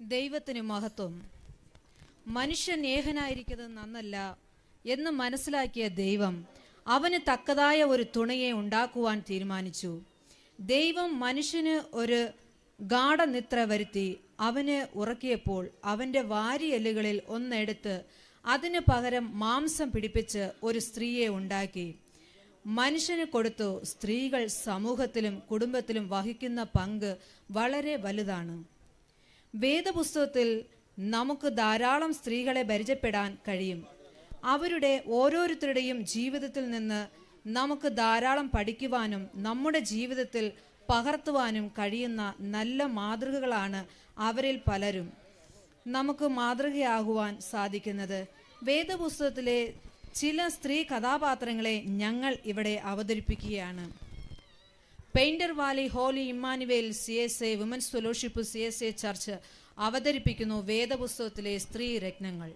ദൈവത്തിന് മഹത്വം. മനുഷ്യൻ ഏഹനായിരിക്കുന്നത് നന്നല്ല എന്ന് മനസ്സിലാക്കിയ ദൈവം അവന് തക്കതായ ഒരു തുണയെ ഉണ്ടാക്കുവാൻ തീരുമാനിച്ചു. ദൈവം മനുഷ്യന് ഒരു ഗാഠനിത്ര വരുത്തി അവന് ഉറക്കിയപ്പോൾ അവന്റെ വാരിയെല്ലുകളിൽ ഒന്നെടുത്ത് അതിന് പകരം മാംസം പിടിപ്പിച്ച് ഒരു സ്ത്രീയെ ഉണ്ടാക്കി. മനുഷ്യന് കൊടുത്തു സ്ത്രീകൾ സമൂഹത്തിലും കുടുംബത്തിലും വഹിക്കുന്ന പങ്ക് വളരെ വലുതാണ്. വേദപുസ്തകത്തിൽ നമുക്ക് ധാരാളം സ്ത്രീകളെ പരിചയപ്പെടാൻ കഴിയും. അവരുടെ ഓരോരുത്തരുടെയും ജീവിതത്തിൽ നിന്ന് നമുക്ക് ധാരാളം പഠിക്കുവാനും നമ്മുടെ ജീവിതത്തിൽ പകർത്തുവാനും കഴിയുന്ന നല്ല മാതൃകകളാണ് അവരിൽ പലരും. നമുക്ക് മാതൃകയാകുവാൻ സാധിക്കുന്നത് വേദപുസ്തകത്തിലെ ചില സ്ത്രീ കഥാപാത്രങ്ങളെ ഞങ്ങൾ ഇവിടെ അവതരിപ്പിക്കുകയാണ്. Painter Valley holy Emmanuel C S A women's fellowship C S A church അവതരിപ്പിക്കുന്നു വേദപുസ്തകത്തിലെ സ്ത്രീ രത്നങ്ങൾ.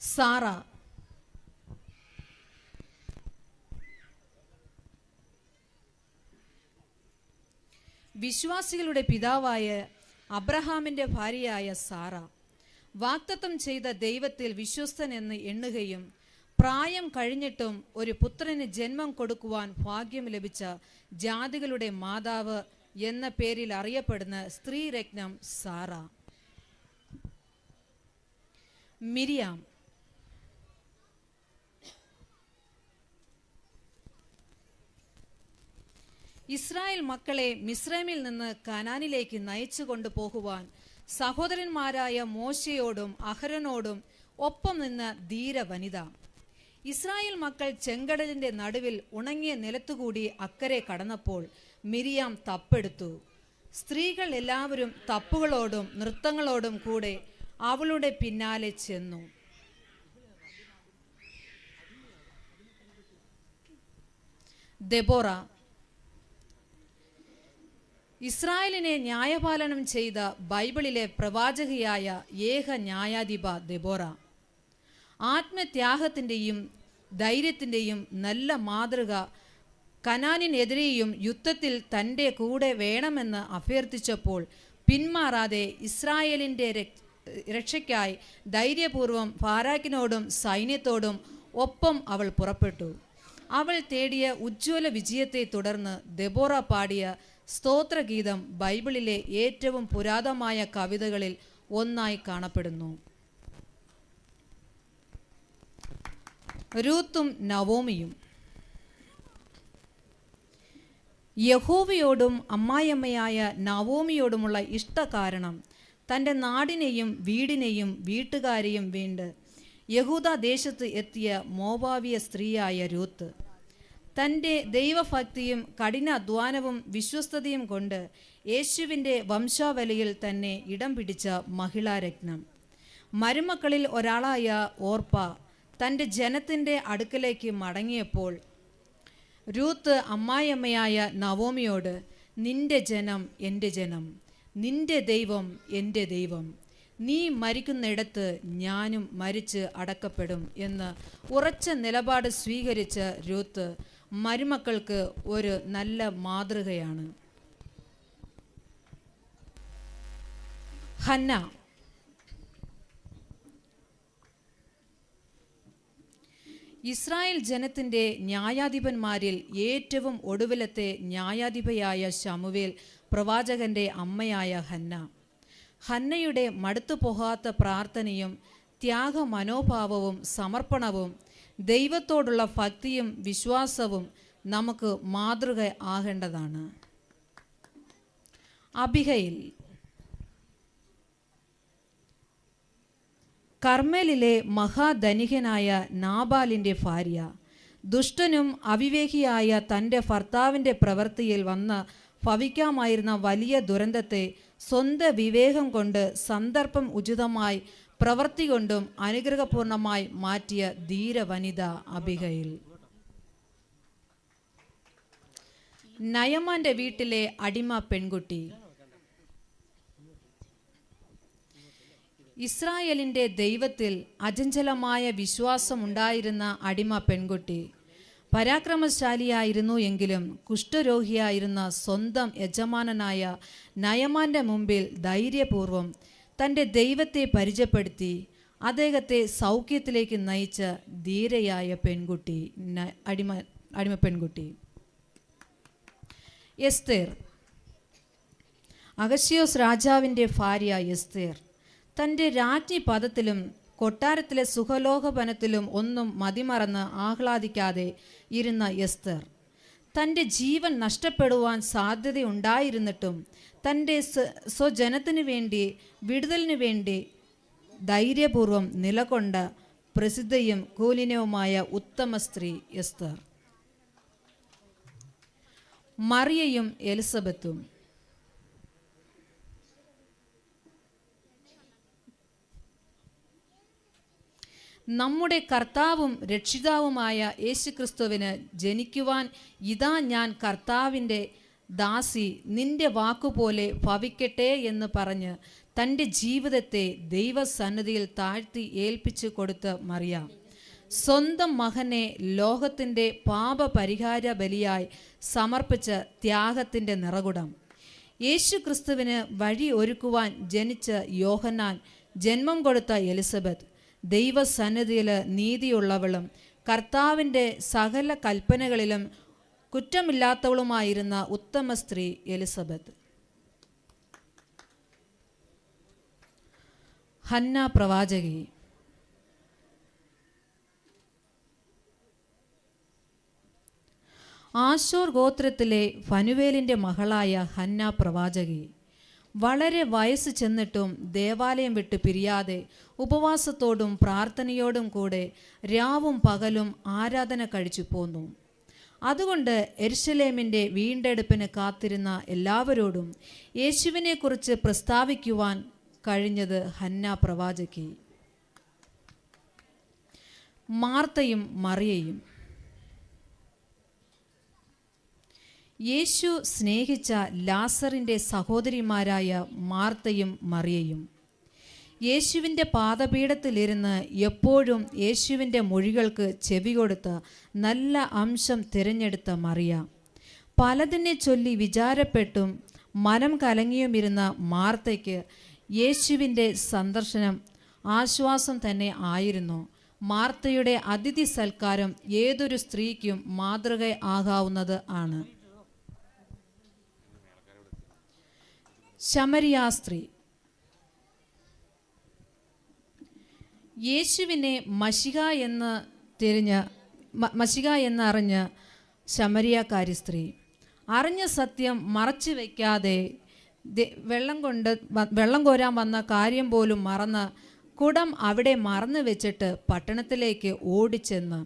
സാറ വിശ്വാസികളുടെ പിതാവായ അബ്രഹാമിന്റെ ഭാര്യയായ സാറ വാക്തത്വം ചെയ്ത ദൈവത്തിൽ വിശ്വസ്തൻ എന്ന് എണ്ണുകയും പ്രായം കഴിഞ്ഞിട്ടും ഒരു പുത്രന് ജന്മം കൊടുക്കുവാൻ ഭാഗ്യം ലഭിച്ച ജാതികളുടെ മാതാവ് എന്ന പേരിൽ അറിയപ്പെടുന്ന സ്ത്രീരത്നം സാറ. മിരിയാം. ഇസ്രായേൽ മക്കളെ മിസ്രൈമിൽ നിന്ന് കനാനിലേക്ക് നയിച്ചു കൊണ്ടുപോകുവാൻ സഹോദരന്മാരായ മോശയോടും അഹരനോടും ഒപ്പം നിന്ന ധീര വനിത ഇസ്രായേൽ മക്കൾ ചെങ്കടലിന്റെ നടുവിൽ ഉണങ്ങിയ നിലത്തുകൂടി അക്കരെ കടന്നപ്പോൾ മിരിയാം തപ്പെടുത്തു. സ്ത്രീകൾ എല്ലാവരും തപ്പുകളോടും നൃത്തങ്ങളോടും കൂടെ അവളുടെ പിന്നാലെ ചെന്നു. ദെബോറ. ഇസ്രായേലിനെ ന്യായപാലനം ചെയ്ത ബൈബിളിലെ പ്രവാചകയായ ഏക ന്യായാധിപ ദെബോറ. ആത്മത്യാഗത്തിന്റെയും ധൈര്യത്തിന്റെയും നല്ല മാതൃക കനാനിനെതിരെയും യുദ്ധത്തിൽ തന്റെ കൂടെ വേണമെന്ന് അഭ്യർത്ഥിച്ചപ്പോൾ പിന്മാറാതെ ഇസ്രായേലിന്റെ രക്ഷയ്ക്കായി ധൈര്യപൂർവം ഫാരാക്കിനോടും സൈന്യത്തോടും ഒപ്പം അവൾ പുറപ്പെട്ടു. അവൾ തേടിയ ഉജ്ജ്വല വിജയത്തെ തുടർന്ന് ദെബോറ പാടിയ സ്തോത്രഗീതം ബൈബിളിലെ ഏറ്റവും പുരാതനമായ കവിതകളിൽ ഒന്നായി കാണപ്പെടുന്നു. രൂത്തും നവോമിയും. യഹോവയോടും അമ്മായിയമ്മയായ നവോമിയോടുമുള്ള ഇഷ്ട കാരണം തന്റെ നാടിനെയും വീടിനെയും വീട്ടുകാരെയും വീണ്ട്. യഹൂദ ദേശത്ത് എത്തിയ മോവാവിയ സ്ത്രീയായ രൂത്ത്. തന്റെ ദൈവഭക്തിയും കഠിന അധ്വാനവും വിശ്വസ്തതയും കൊണ്ട് യേശുവിന്റെ വംശാവലിയിൽ തന്നെ ഇടം പിടിച്ച മഹിളാരത്നം. മരുമക്കളിൽ ഒരാളായ ഓർപ്പ തന്റെ ജനത്തിന്റെ അടുക്കലേക്ക് മടങ്ങിയപ്പോൾ രൂത്ത് അമ്മായിയമ്മയായ നവോമിയോട് നിന്റെ ജനം എന്റെ ജനം നിന്റെ ദൈവം എന്റെ ദൈവം നീ മരിക്കുന്നിടത്ത് ഞാനും മരിച്ച് അടക്കപ്പെടും എന്ന് ഉറച്ച നിലപാട് സ്വീകരിച്ച രൂത്ത് മരുമക്കൾക്ക് ഒരു നല്ല മാതൃകയാണ്. ഹന്ന ഇസ്രായേൽ ജനത്തിന്റെ ന്യായാധിപന്മാരിൽ ഏറ്റവും ഒടുവിലത്തെ ന്യായാധിപയായ ശമുവേൽ പ്രവാചകന്റെ അമ്മയായ ഹന്ന. ഹന്നയുടെ മടുത്തു പോകാത്ത പ്രാർത്ഥനയും ത്യാഗ മനോഭാവവും സമർപ്പണവും ദൈവത്തോടുള്ള ഭക്തിയും വിശ്വാസവും നമുക്ക് മാതൃക ആകേണ്ടതാണ്. അബിഹയിൽ കർമ്മലിലെ മഹാധനികനായ നാബാലിന്റെ ഭാര്യ. ദുഷ്ടനും അവിവേകിയായ തന്റെ ഭർത്താവിന്റെ പ്രവൃത്തിയിൽ വന്ന് ഭവിക്കാമായിരുന്ന വലിയ ദുരന്തത്തെ സ്വന്തം വിവേകം കൊണ്ട് സന്ദർഭം ഉചിതമായി പ്രവൃത്തി കൊണ്ടും അനുഗ്രഹപൂർണമായി മാറ്റിയ ധീര വനിത അബിഹയിൽ നയമാന്റെ വീട്ടിലെ അടിമ പെൺകുട്ടി. ഇസ്രായേലിന്റെ ദൈവത്തിൽ അചഞ്ചലമായ വിശ്വാസമുണ്ടായിരുന്ന അടിമ പെൺകുട്ടി. പരാക്രമശാലിയായിരുന്നു എങ്കിലും കുഷ്ഠരോഗിയായിരുന്ന സ്വന്തം യജമാനനായ നയമാന്റെ മുമ്പിൽ ധൈര്യപൂർവം തന്റെ ദൈവത്തെ പരിചയപ്പെടുത്തി അദ്ദേഹത്തെ സൗഖ്യത്തിലേക്ക് നയിച്ച ധീരയായ പെൺകുട്ടി അടിമ അടിമ പെൺകുട്ടി. എസ്തേർ. അഗസ്യോസ് രാജാവിന്റെ ഭാര്യ എസ്തേർ. തന്റെ രാജ്ഞി പദത്തിലും കൊട്ടാരത്തിലെ സുഖലോകവനത്തിലും ഒന്നും മതിമറന്ന് ആഹ്ലാദിക്കാതെ ഇരുന്ന എസ്തർ. തന്റെ ജീവൻ നഷ്ടപ്പെടുവാൻ സാധ്യതയുണ്ടായിരുന്നിട്ടും തന്റെ സ്വ- സ്വജനത്തിനു വേണ്ടി വിടുതലിനു വേണ്ടി ധൈര്യപൂർവം നിലകൊണ്ട പ്രസിദ്ധയും കൂലിനവുമായ ഉത്തമ സ്ത്രീ എസ്തർ. മറിയയും എലിസബത്തും. നമ്മുടെ കർത്താവും രക്ഷിതാവുമായ യേശുക്രിസ്തുവിന് ജനിക്കുവാൻ ഇതാ ഞാൻ കർത്താവിന്റെ ദാസി നിന്റെ വാക്കുപോലെ ഭവിക്കട്ടെ എന്ന് പറഞ്ഞ് തന്റെ ജീവിതത്തെ ദൈവസന്നിധിയിൽ താഴ്ത്തി ഏൽപ്പിച്ചു കൊടുത്ത് മറിയാം. സ്വന്തം മകനെ ലോകത്തിന്റെ പാപപരിഹാര ബലിയായി സമർപ്പിച്ച ത്യാഗത്തിന്റെ നിറകുടം. യേശു ക്രിസ്തുവിന് വഴി ഒരുക്കുവാൻ ജനിച്ച യോഹന്നാൻ ജന്മം കൊടുത്ത എലിസബത്ത്. ദൈവസന്നിധിയിൽ നീതിയുള്ളവളും കർത്താവിന്റെ സകല കൽപ്പനകളിലും കുറ്റമില്ലാത്തവളുമായിരുന്ന ഉത്തമ സ്ത്രീ എലിസബത്ത്. ഹന്ന പ്രവാചകി. ആശോർ ഗോത്രത്തിലെ ഫനുവേലിന്റെ മകളായ ഹന്ന പ്രവാചകി. വളരെ വയസ്സ് ചെന്നിട്ടും ദേവാലയം വിട്ട് പിരിയാതെ ഉപവാസത്തോടും പ്രാർത്ഥനയോടും കൂടെ രാവും പകലും ആരാധന കഴിച്ചു പോന്നു. അതുകൊണ്ട് എരിശലേമിന്റെ വീണ്ടെടുപ്പിന് കാത്തിരുന്ന എല്ലാവരോടും യേശുവിനെക്കുറിച്ച് പ്രസ്താവിക്കുവാൻ കഴിഞ്ഞത് ഹന്ന പ്രവാചകി. മാർത്തയും മറിയയും. യേശു സ്നേഹിച്ച ലാസറിന്റെ സഹോദരിമാരായ മാർത്തയും മറിയയും. യേശുവിന്റെ പാദപീഠത്തിലിരുന്ന് എപ്പോഴും യേശുവിന്റെ മൊഴികൾക്ക് ചെവി കൊടുത്ത നല്ല അംശം തിരഞ്ഞെടുത്ത മറിയ. പലതിനെ ചൊല്ലി വിചാരപ്പെട്ടും മനം കലങ്ങിയുമിരുന്ന മാർത്തയ്ക്ക് യേശുവിന്റെ സന്ദർശനം ആശ്വാസം തന്നെ ആയിരുന്നു. മാർത്തയുടെ അതിഥി സൽക്കാരം ഏതൊരു സ്ത്രീക്കും മാതൃക ആകാവുന്നത് ആണ്. ശമരിയാ സ്ത്രീ. യേശുവിനെ മഷിക എന്ന് തിരിഞ്ഞ് മഷിക എന്നറിഞ്ഞ് ശമരിയാക്കാരി സ്ത്രീ. അറിഞ്ഞ സത്യം മറച്ചു വയ്ക്കാതെ വെള്ളം കൊണ്ട് വെള്ളം കോരാൻ വന്ന കാര്യം പോലും മറന്ന് കുടം അവിടെ മറന്നു വെച്ചിട്ട് പട്ടണത്തിലേക്ക് ഓടിച്ചെന്ന്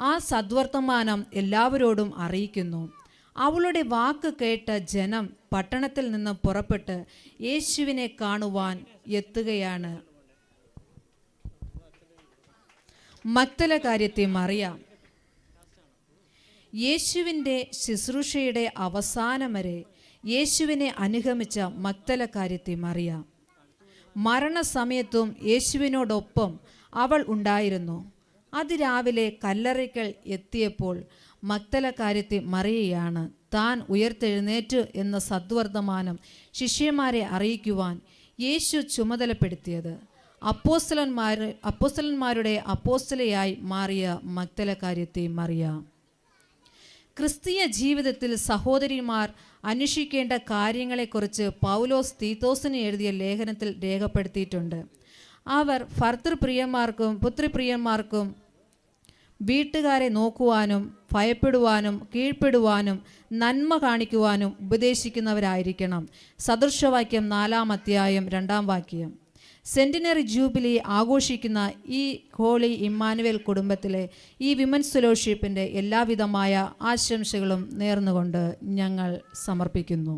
ആ സദ്വർത്തമാനം എല്ലാവരോടും അറിയിക്കുന്നു. അവളുടെ വാക്ക് കേട്ട ജനം പട്ടണത്തിൽ നിന്ന് പുറപ്പെട്ട് യേശുവിനെ കാണുവാൻ എത്തുകയാണ്. മക്തല കാര്യത്തെ മറിയാം. യേശുവിന്റെ ശുശ്രൂഷയുടെ അവസാനം വരെ യേശുവിനെ അനുഗമിച്ച മക്തല കാര്യത്തെ മറിയാം. മരണസമയത്തും യേശുവിനോടൊപ്പം അവൾ ഉണ്ടായിരുന്നു. അതിരാവിലെ കല്ലറയ്ക്കൽ എത്തിയപ്പോൾ മക്തല കാര്യത്തെ മറിയയാണ്. താൻ ഉയർത്തെഴുന്നേറ്റ് എന്ന സദ്വർദ്ധമാനം ശിഷ്യന്മാരെ അറിയിക്കുവാൻ യേശു ചുമതലപ്പെടുത്തിയത്. അപ്പോസ്തലന്മാർ അപ്പോസ്തലന്മാരുടെ അപ്പോസ്തലയായി മാറിയ മക്തല കാര്യത്തെ മറിയ. ക്രിസ്തീയ ജീവിതത്തിൽ സഹോദരിമാർ അന്വേഷിക്കേണ്ട കാര്യങ്ങളെക്കുറിച്ച് പൗലോസ് തീത്തോസിന് എഴുതിയ ലേഖനത്തിൽ രേഖപ്പെടുത്തിയിട്ടുണ്ട്. അവർ ഭർത്തൃപ്രിയന്മാർക്കും പുത്രിപ്രിയന്മാർക്കും വീട്ടുകാരെ നോക്കുവാനും ഭയപ്പെടുവാനും കീഴ്പ്പെടുവാനും നന്മ കാണിക്കുവാനും ഉപദേശിക്കുന്നവരായിരിക്കണം. സദൃശവാക്യം നാലാം അധ്യായം രണ്ടാം വാക്യം. സെന്റിനറി ജൂബിലി ആഘോഷിക്കുന്ന ഈ ഹോളി ഇമ്മാനുവേൽ കുടുംബത്തിലെ ഈ വിമൻസ് ഫെലോഷിപ്പിന്റെ എല്ലാവിധമായ ആശംസകളും നേർന്നുകൊണ്ട് ഞങ്ങൾ സമർപ്പിക്കുന്നു.